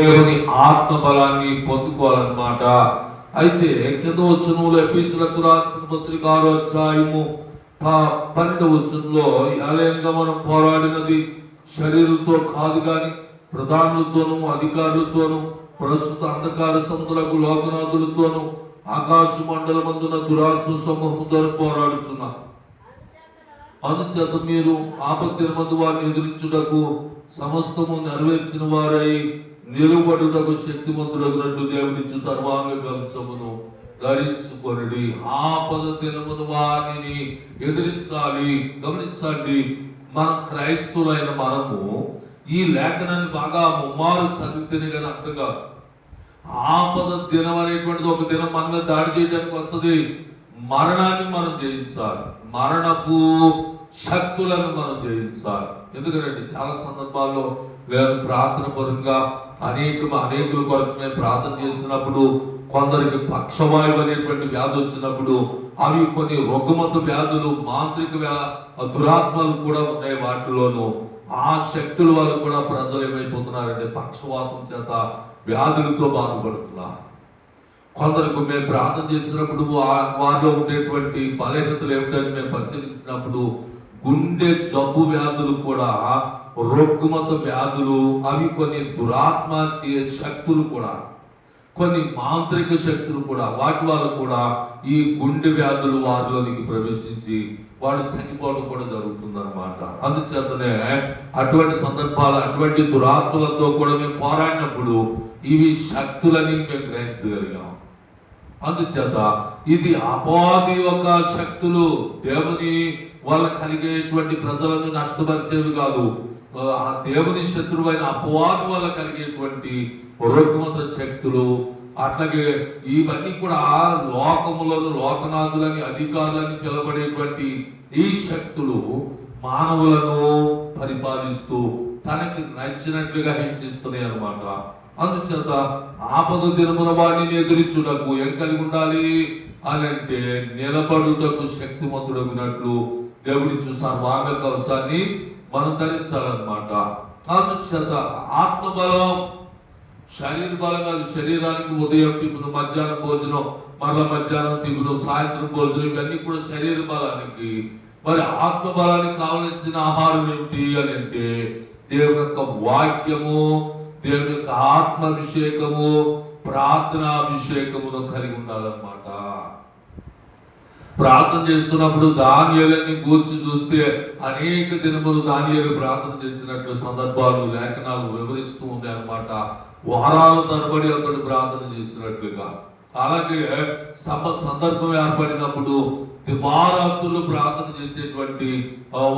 దేవుని ఆత్మ బలాన్ని పొందుకోవాలన్నమాట. అయితే కింద వచనంలో ఎపిసులకు రాసిన పత్రిక ఆరో అధ్యాయము పన్నెండు వచనంలో ఎలాగగా మనం పోరాడినది శరీరంతో కాదు కానీ ప్రధానులతోనూ అధికారులతోనూ ప్రస్తుత అంధకార సముద్రకు లోకనాథులతోనూ ఆకాశ మండలమందున దురాత్మ సమూహంతో పోరాడుతున్నా. అందుచేత మీరు ఆపత్తి మందు వారిని ఎదిరించుటకు సమస్తము నెరవేర్చిన వారై నిలువబడుటకు శక్తిమంతుడగినట్టు దేవుడిచ్చు సర్వాంగ కవచమును ధరించుకొనడి. ఆపద దినమును వారిని ఎదిరించాలి. గమనించండి మనం క్రైస్తవులైన మనము ఈ లేఖనాన్ని బాగా ముమ్మారు చదివితేనే కదా అర్థం కాదు. ఆపద దినం అనేటువంటిది ఒక దినం మనల్ని దాడి చేయడానికి వస్తుంది. మరణాన్ని మనం జయించాలి. మరణపు శక్తులను మనం జయించాలి. ఎందుకంటే చాలా సందర్భాల్లో లేదా ప్రార్థన పరంగా అనేక అనేకుల కొరకు మేము ప్రార్థన చేసినప్పుడు కొందరికి పక్షవాయువు అనేటువంటి వ్యాధి వచ్చినప్పుడు అవి కొన్ని రుగ్మత వ్యాధులు మాంత్రిక వ్యా దురాత్మలు కూడా ఉన్నాయి వాటిలోనూ. ఆ శక్తుల వల్ల కూడా ప్రజలు ఏమైపోతున్నారంటే పక్షవాతం చేత వ్యాధులతో బాధపడుతున్నారు. కొందరికి మేము ప్రార్థన చేసినప్పుడు వారిలో ఉండేటువంటి బలహీనతలు ఏమిటని మేము పరిశీలించినప్పుడు గుండె జబ్బు వ్యాధులు కూడా రుగ్మత వ్యాధులు అవి కొన్ని దురాత్మ శక్తులు కూడా కొన్ని మాంత్రిక శక్తులు కూడా వాటి వల్ల కూడా ఈ గుండె వ్యాధులు వారిలోనికి ప్రవేశించి వాళ్ళు చనిపోవడం కూడా జరుగుతుందన్నమాట. అందుచేతనే అటువంటి సందర్భాలు అటువంటి దురాత్మలతో కూడా మేము పోరాడినప్పుడు ఇవి శక్తులని మేము గ్రహించగలిగాం. అందుచేత ఇది అపాది యొక్క శక్తులు దేవుని వల్ల కలిగేటువంటి ప్రజలను నష్టపరిచేవి కాదు. ఆ దేవుని శత్రువైన అపవాదు వల్ల కలిగేటువంటి రోగమత శక్తులు అట్లాగే ఇవన్నీ కూడా లోకములను లోకనాథులని అధికారులని పిలబడేటువంటి ఈ శక్తులు మానవులను పరిపాలిస్తూ తనకి నచ్చినట్లుగా హింసిస్తున్నాయి అనమాట అందుచేత ఆపద దినమున వాడిని ఎదురించుటకు ఏం కలిగి ఉండాలి? అని అంటే నిలబడుటకు శక్తిమంతుడగినట్లు దేవుడిచ్చు సర్వాంగ కవచాన్ని మనం ధరించాలన్నమాట. అందుచేత ఆత్మబలం శరీర బలం కాదు శరీరానికి ఉదయం టిఫిన్ మధ్యాహ్నం భోజనం మరల మధ్యాహ్నం టిఫిన్ సాయంత్రం భోజనం ఇవన్నీ కూడా శరీర బలానికి. మరి ఆత్మ బలానికి కావలసిన ఆహారం ఏమిటి అని అంటే దేవుని యొక్క వాక్యము దేవుని యొక్క ఆత్మాభిషేకము ప్రార్థనాభిషేకమును కలిగి ఉండాలన్నమాట. ప్రార్థన చేస్తున్నప్పుడు ధాన్యాలని కూర్చి చూస్తే అనేక దినములు ధాన్యాలు ప్రార్థన చేసినట్టు సందర్భాలు లేఖనాలు వివరిస్తూ ఉంది అనమాట వారాల తరబడి అతడు ప్రార్థన చేసినట్లుగా. అలాగే సమ సందర్భం ఏర్పడినప్పుడు దివారాత్రులు ప్రార్థన చేసేటువంటి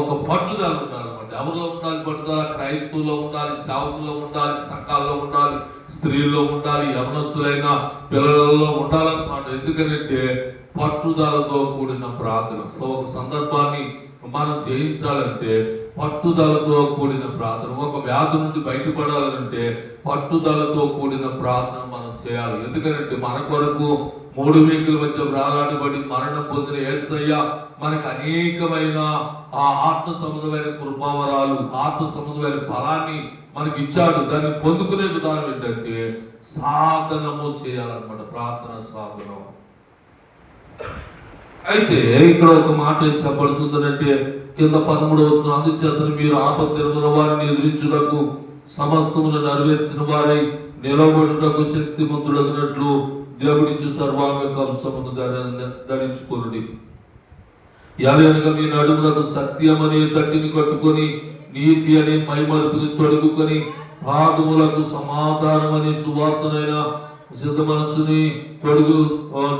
ఒక పట్టుదల ఉండాలన్నమాట. ఎవరిలో ఉండాలి పట్టుదల క్రైస్తవులో ఉండాలి సేవకుల్లో ఉండాలి సంఘాల్లో ఉండాలి స్త్రీల్లో ఉండాలి యవనస్తులైన పిల్లలలో ఉండాలన్నమాట. ఎందుకంటే పట్టుదలతో కూడిన ప్రార్థన. సో ఒక సందర్భాన్ని మనం జయించాలంటే పట్టుదలతో కూడిన ప్రార్థన. ఒక వ్యాధి నుండి బయటపడాలంటే పట్టుదలతో కూడిన ప్రార్థన మనం చేయాలి. ఎందుకంటే మన కొరకు మూడు వీకుల మధ్య వ్రాలాడబడి మరణం పొందిన ఏసయ్య మనకి అనేకమైన ఆ ఆత్మ సంబంధమైన కృపావరాలు ఆత్మ సంబంధమైన ఫలాన్ని మనకి ఇచ్చాడు. దాన్ని పొందుకునే విధానం ఏంటంటే సాధనము చేయాలన్నమాట. ప్రార్థన సాధనం అయితే ఇక్కడ ఒక మాట ఏం చెప్పబడుతుందంటే కింద పదమూడు వచ్చిన అందుచేతను మీరు ఆపత్తిరున్న వారిని ఎదిరించుటకు సమస్తమును నెరవేర్చిన వారి నిలబడుటకు శక్తిమంతుడగినట్లు దేవుడిచ్చు సర్వాంగ అంశమును ధరించుకొనుడి. ఎలయనగా మీ నడుములకు సత్యం అనే తట్టిని కట్టుకొని నీతి అనే మైమరుపుని తొడుగుకొని పాదములకు సమాధానం అనే సిద్ధ మనసుని తొడుగు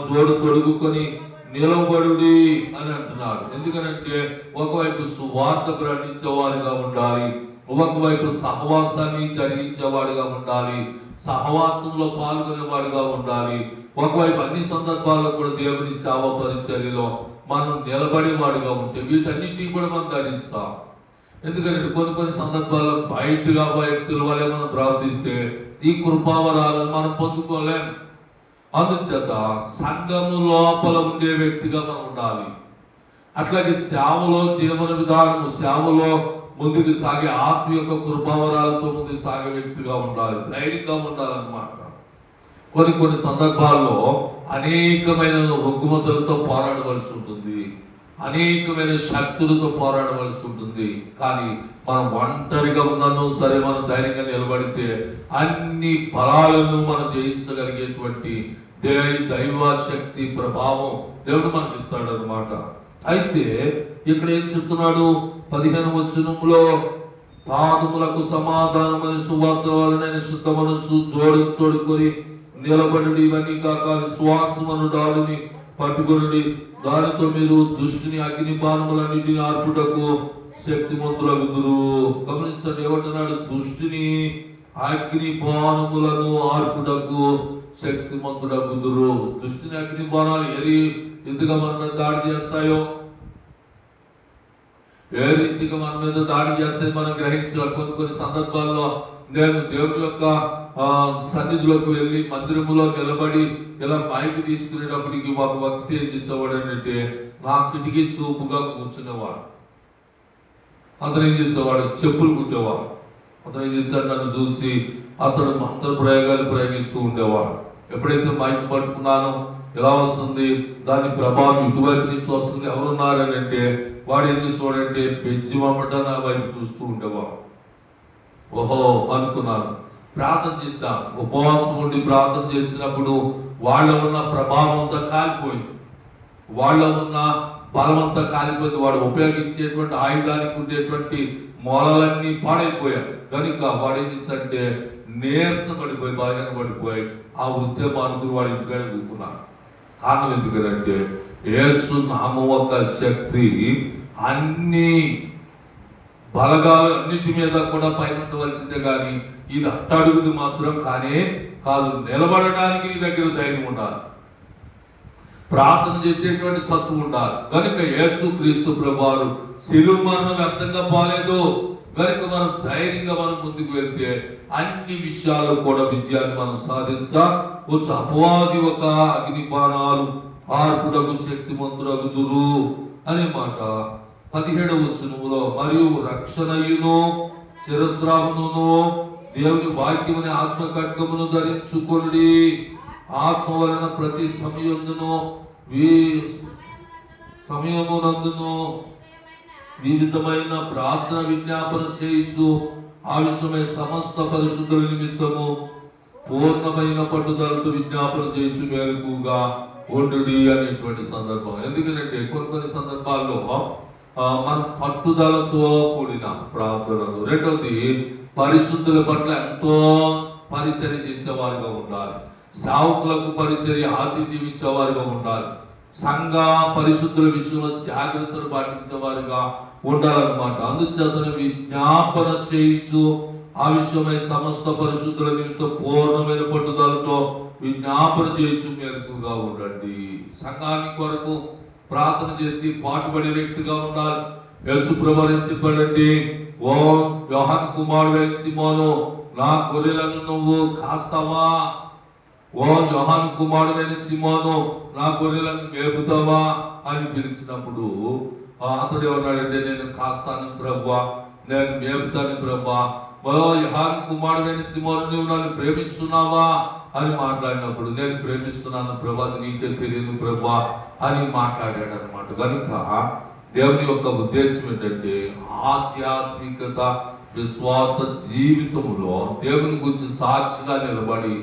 జోడు తొడుగుకొని నిలవబడుడి అని అంటున్నారు. ఎందుకనంటే ఒకవైపు సువార్త ప్రకటించేవారుగా ఉండాలి ఒకవైపు సహవాసాన్ని జరిగించేవాడిగా ఉండాలి సహవాసంలో పాల్గొనేవాడిగా ఉండాలి. ఒకవైపు అన్ని సందర్భాల్లో కూడా దేవుని సేవ పరిచర్యలో మనం నిలబడేవాడిగా ఉంటే వీటన్నిటిని కూడా మనం ధరిస్తాం. ఎందుకంటే కొన్ని కొన్ని సందర్భాల్లో బయటగా వ్యక్తుల వల్లే మనం ప్రార్థిస్తే ఈ కృపావరాలను మనం పొందుకోలేం. అందుచేత సంఘము లోపల ఉండే వ్యక్తిగా మనం ఉండాలి. అట్లాగే సేవలో జీవన విధానము సేవలో ముందుకు సాగే ఆత్మ యొక్క కృపావరాలతో ముందుకు సాగే వ్యక్తిగా ఉండాలి ధైర్యంగా ఉండాలన్నమాట. కొన్ని కొన్ని సందర్భాల్లో అనేకమైన రుగ్మతలతో పోరాడవలసి ఉంటుంది. అనేకమైన శక్తులతో పోరాడవలసి ఉంటుంది. కానీ మనం ఒంటరిగా ఉన్నాను సరే మనం ధైర్యంగా నిలబడితే అన్ని బలాలను మనం జయించగలిగేటువంటి దే దైవ శక్తి ప్రభావం దేవుడు మనకి ఇస్తాడు అనమాట అయితే ఇక్కడ ఏం చెప్తున్నాడు? పదిహేను వచనంలో పాదములకు సమాధానమైన సువార్త వలన శుద్ధ మనసు జోడు తోడుకొని నిలబడి ఇవన్నీ కాక విశ్వాసమను డాలుని పట్టుకొని దానితో మీరు దృష్టిని అగ్ని బాణములన్నిటిని ఆర్పుటకు శక్తిమంతులగుదురు. గమనించండి ఏమంటున్నాడు దృష్టిని అగ్ని బాణములను ఆర్పుటకు శక్తిమంతుడగుదురు. దృష్టిని అగ్ని బాణాలు ఏది ఎందుగా మన దాడి చేస్తాయో? ఏ రీతిగా మన మీద దాడి చేస్తే మనం గ్రహించాలి. కొన్ని కొన్ని సందర్భాల్లో నేను దేవుడి యొక్క సన్నిధిలోకి వెళ్ళి మందిరములో నిలబడి ఇలా మైకి తీసుకునేటప్పటికి ఒక భక్తి ఏం చేసేవాడు అంటే నా కిటికీ చూపుగా కూర్చునేవాడు. అతను ఏం చేసేవాడు? చెప్పులు కుట్టేవాడు. అతను ఏం చేశాడు? నన్ను చూసి అతడు మంత్ర ప్రయోగాలు ప్రయోగిస్తూ ఉండేవాడు. ఎప్పుడైతే మైక్ పట్టుకున్నానో ఎలా వస్తుంది? దాని ప్రభావం ఇటువైపు నుంచి వస్తుంది. ఎవరున్నారని అంటే వాడు ఏం చేసేవాడంటే పెంచి మమ్మట నా వైపు చూస్తూ ఉండేవాడు. ఓహో అనుకున్నాను. ప్రార్థన చేశాను ఉపవాసం ఉండి ప్రార్థన చేసినప్పుడు వాళ్ళ ఉన్న ప్రభావం అంతా కాలిపోయింది. వాళ్ళ ఉన్న బలం అంతా కాలిపోయింది. వాడు ఉపయోగించేటువంటి ఆయుధానికి ఉండేటువంటి మూలలన్నీ పాడైపోయాయి. కనుక వాడు ఏం చేశాడంటే నీరసం పడిపోయి బాగా పడిపోయి ఆ ఉద్యమానికి వాడు ఇంటికాడే కూర్చున్నాడు. కారణం ఎందుకంటే యేసు నామ యొక్క శక్తి అన్నీ బలగాలన్నింటి మీద కూడా పైన ఉండవలసిందే కానీ ఇది అట్టడుగుది మాత్రం కానే కాదు. నిలబడడానికి నీ దగ్గర ధైర్యం ఉండాలి. ప్రార్థన చేసేటువంటి సత్తు ఉండాలి. కనుక యేసు క్రీస్తు ప్రభువారు శిలువ మరణం వ్యర్థంగా పోలేదు కనుక మనం ధైర్యంగా మనం ముందుకు వెళ్తే అన్ని విషయాల్లో కూడా విజయాన్ని మనం సాధించవచ్చు అపవాది ఒక అగ్ని శక్తి ఆర్పుడకు శక్తిమంతుడగుదురు అనే మాట. పదిహేడవ వచనములో మరియు రక్షణయును శిరస్రావమును దేవుని వాక్యముని ఆత్మ ఖడ్గమును ధరించుకొనుడి. ఆత్మ వలన ప్రతి సమయందును సమయమునందును వివిధమైన ప్రార్థన విజ్ఞాపన చేయించు. ఆ విషయమై సమస్త పరిశుద్ధుల నిమిత్తము పూర్ణమైన పట్టుదలతో విజ్ఞాపన చేయించు మేలుకుగా ఉండు అనేటువంటి సందర్భం. ఎందుకంటే కొన్ని కొన్ని సందర్భాల్లో మన పట్టుదలతో కూడిన ప్రార్థనలు. రెండవది పరిశుద్ధుల పట్ల ఎంతో పరిచర్య చేసేవారిగా ఉండాలి. సావుకులకు పరిచర్య ఆతిథ్యం ఇచ్చేవారిగా ఉండాలి. సంఘ పరిశుద్ధుల విషయంలో జాగ్రత్తలు పాటించేవారుగా ఉండాలన్నమాట. అందుచేతనే విజ్ఞాపన చేయించు. ఆ విషయమై సమస్త పరిశుద్ధుల నిమిత్తం పూర్ణమైన పట్టుదలతో విజ్ఞాపన చేయించు మెరుగుగా ఉండండి. సంఘానికి కొరకు ప్రార్థన చేసి పాటుపడే వ్యక్తిగా ఉండాలి. యేసు ప్రభు ఓ యోహాన్ కుమారుడు సిమోను నా గొర్రెలను నువ్వు కాస్తావా? ఓ యోహాన్ కుమారుడైన సిమోను నా గొర్రెలను మేపుతావా? అని పిలిచినప్పుడు అతడు ఏమన్నాడంటే నేను కాస్తాను ప్రభా నేను మేపుతాను ప్రభా. ఓ యోహాన్ కుమారుడైన సిమోను నువ్వు నన్ను ప్రేమించున్నావా? అని మాట్లాడినప్పుడు నేను ప్రేమిస్తున్నాను ప్రభా నీకే తెలియదు ప్రభా. అని మాట్లాడాడు అనమాట కనుక దేవుని యొక్క ఉద్దేశం ఏంటంటే ఆధ్యాత్మికత విశ్వాస జీవితంలో దేవుని గురించి సాక్షిగా నిలబడి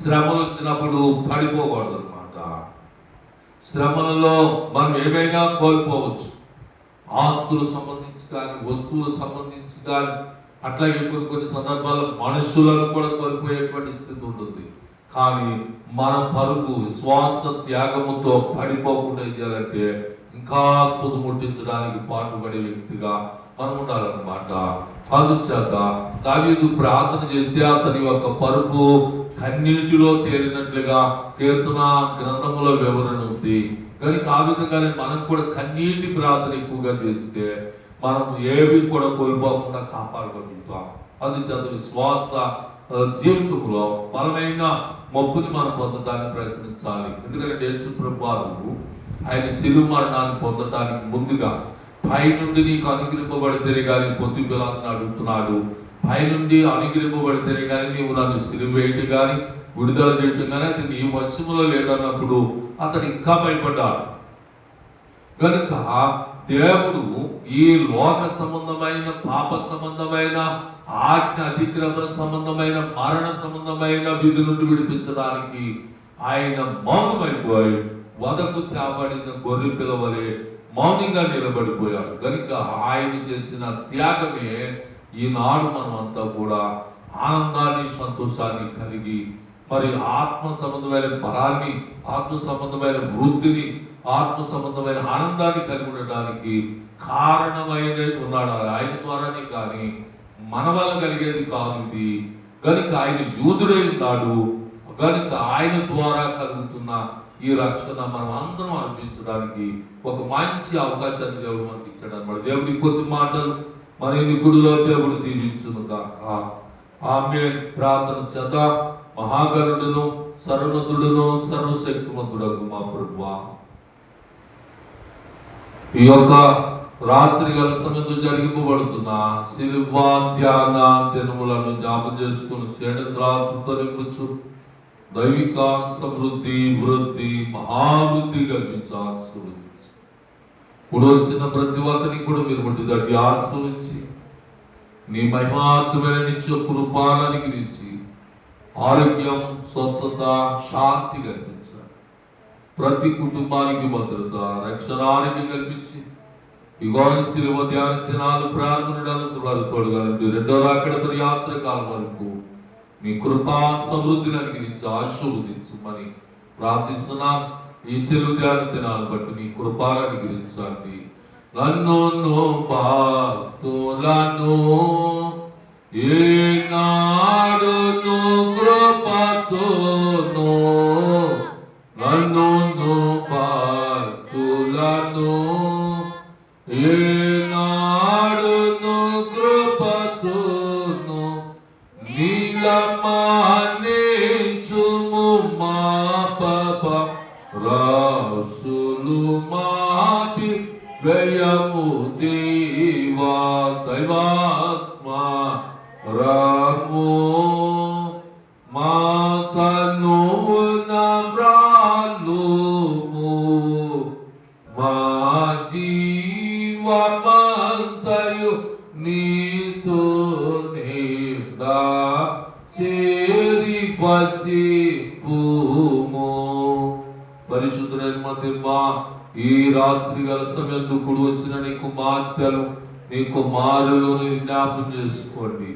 శ్రమలు వచ్చినప్పుడు పడిపోకూడదు అనమాట శ్రమలలో మనం ఏమైనా కోల్పోవచ్చు. ఆస్తులు సంబంధించి కానీ వస్తువులు సంబంధించి కానీ అట్లాగే కొన్ని కొన్ని సందర్భాల్లో మనుషులను కూడా కోల్పోయేటువంటి స్థితి ఉంటుంది. కానీ మన పరుగు శ్వాస త్యాగముతో పడిపోకుండా చేయాలంటే ఇంకా తుదుముట్టించడానికి పాటుపడే వ్యక్తిగా మనం ఉండాలన్నమాట అందుచేత దావీదు ప్రార్థన చేసి అతని యొక్క పరుపు కన్నీటిలో తేలినట్లుగా కీర్తన గ్రంథములో వివరణ ఉంది. కనుక ఆ విధంగానే మనం కూడా కన్నీటి ప్రార్థన ఎక్కువగా చేస్తే మనం ఏవి కూడా కోల్పోకుండా కాపాడగలుగుతాం. అందుచేత విశ్వాస జీవితంలో బలమైన మొప్పుని మనం పొందడానికి ప్రయత్నించాలి. ఎందుకంటే యేసు ప్రభువారు ఆయన శిలువ మరణాన్ని పొందడానికి ముందుగా పైనుండి నీకు అనుగ్రహింపబడితేనే కానీ పొత్తి పిల్లలను అడుగుతున్నాడు. పైనుండి అనుగ్రహింపబడితేనే కానీ నీవు నన్ను సిరివేయటం కానీ విడుదల చేయటం కానీ అది నీ వశములో లేదన్నప్పుడు అతను ఇంకా భయపడ్డాడు. కనుక దేవుడు ఈ లోక సంబంధమైన పాప సంబంధమైన ఆజ్ఞ అతిక్రమ సంబంధమైన మరణ సంబంధమైన విధి నుండి విడిపించడానికి ఆయన మౌనమైపోయి వదకు తేబడిన గొర్రె పిలవలే మౌనంగా నిలబడిపోయాడు. కనుక ఆయన చేసిన త్యాగమే ఈనాడు మనమంతా కూడా ఆనందాన్ని సంతోషాన్ని కలిగి మరి ఆత్మ సంబంధమైన బలాన్ని ఆత్మ సంబంధమైన వృద్ధిని ఆత్మ సంబంధమైన ఆనందాన్ని కలిగి ఉండడానికి కారణమైన ఉన్నాడు ఆయన ద్వారానే కానీ మన వల్ల కలిగేది కాదు ఇది కనుక ఆయన యూదుడై ఉన్నాడు కనుక ఆయన ద్వారా కలుగుతున్న ఈ రక్షణ మనం అందరం అనిపించడానికి ఒక మంచి అవకాశాన్ని దేవుడు మనకి ఇచ్చాడు అనమాట దేవుడి కొద్ది మాటలు మన నికుడిలో దేవుడు దీవించును కాక ఆమె ప్రార్థన చేత మహాగరుడును సర్వనతుడును సర్వశక్తిమంతుడకు మా ప్రభు ఈ యొక్క రాత్రి గల సమయంలో జరిగింపబడుతున్న శిల్వా ధ్యాన దినములను జ్ఞాపం చేసుకుని చేడంద్రాత్మతో నింపుచు దైవిక సమృద్ధి వృద్ధి మహావృద్ధి కల్పించాల్సి ఇప్పుడు వచ్చిన ప్రతి ఒక్కరిని కూడా మీరు ముట్టి దట్టి ఆశ్రయించి నీ మహిమాత్మైన నిత్య కృపాలని గురించి ఆరోగ్యం స్వస్థత శాంతి కల్పించాలి. ప్రతి కుటుంబానికి భద్రత రక్షణానికి కల్పించి ఇగో శిలువ ధ్యాన దినాలు ప్రార్థనడానికి వారు తోడుగానండి రెండో రాకడ యాత్ర కాలం వరకు మీ కృపా సమృద్ధిని అనుగ్రహించి ఆశీర్వదించమని ప్రార్థిస్తున్నాం ఈ శిలువ ధ్యాన దినాలు బట్టి మీ కృపాను అనుగ్రహించండి. నన్ను పాతులను ఏనాడును కృపతోను నీ జ్ఞాపం చేసుకోండి.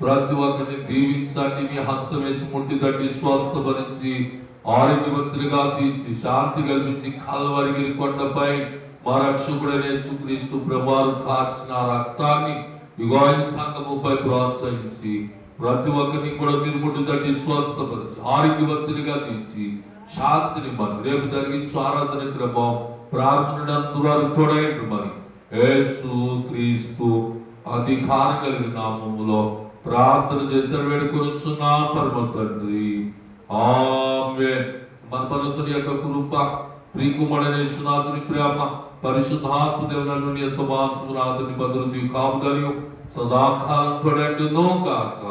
ప్రతి ఒక్కరిని దీవించండి. మీ హస్తం వేసి ముట్టి తట్టి స్వస్థపరించి ఆరోగ్యవంతులుగా తీర్చి శాంతి కల్పించి కలవరిగిరి కొండపై మా రక్షకుడనే సుక్రీస్తు ప్రభావం కార్చిన రక్తాన్ని యుగాయి సంఘముపై ప్రోత్సహించి ప్రతి ఒక్కరిని కూడా మీరు ముట్టి తట్టి స్వస్థపరిచి ఆరోగ్యవంతులుగా తీర్చి శాంతిని మరి రేపు జరిగించు ఆరాధన క్రమం ప్రార్థన తోడైండు మరి. యేసు క్రీస్తు అధికారం కలిగిన నామములో ప్రార్థన చేసిన వేడుకొనుచున్నా పరమ తండ్రి. ఆమె మన పర్వతుని యొక్క కృప ప్రియకుమారనేశ్వనాథుని ప్రేమ పరిశుద్ధాత్మ దేవుని సభాసునాథుని భద్రతి కాపుదలియు సదాకాలం తోడైండును కాక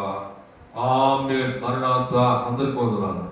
ఆమె మరణాత అందరికి వందనాలు.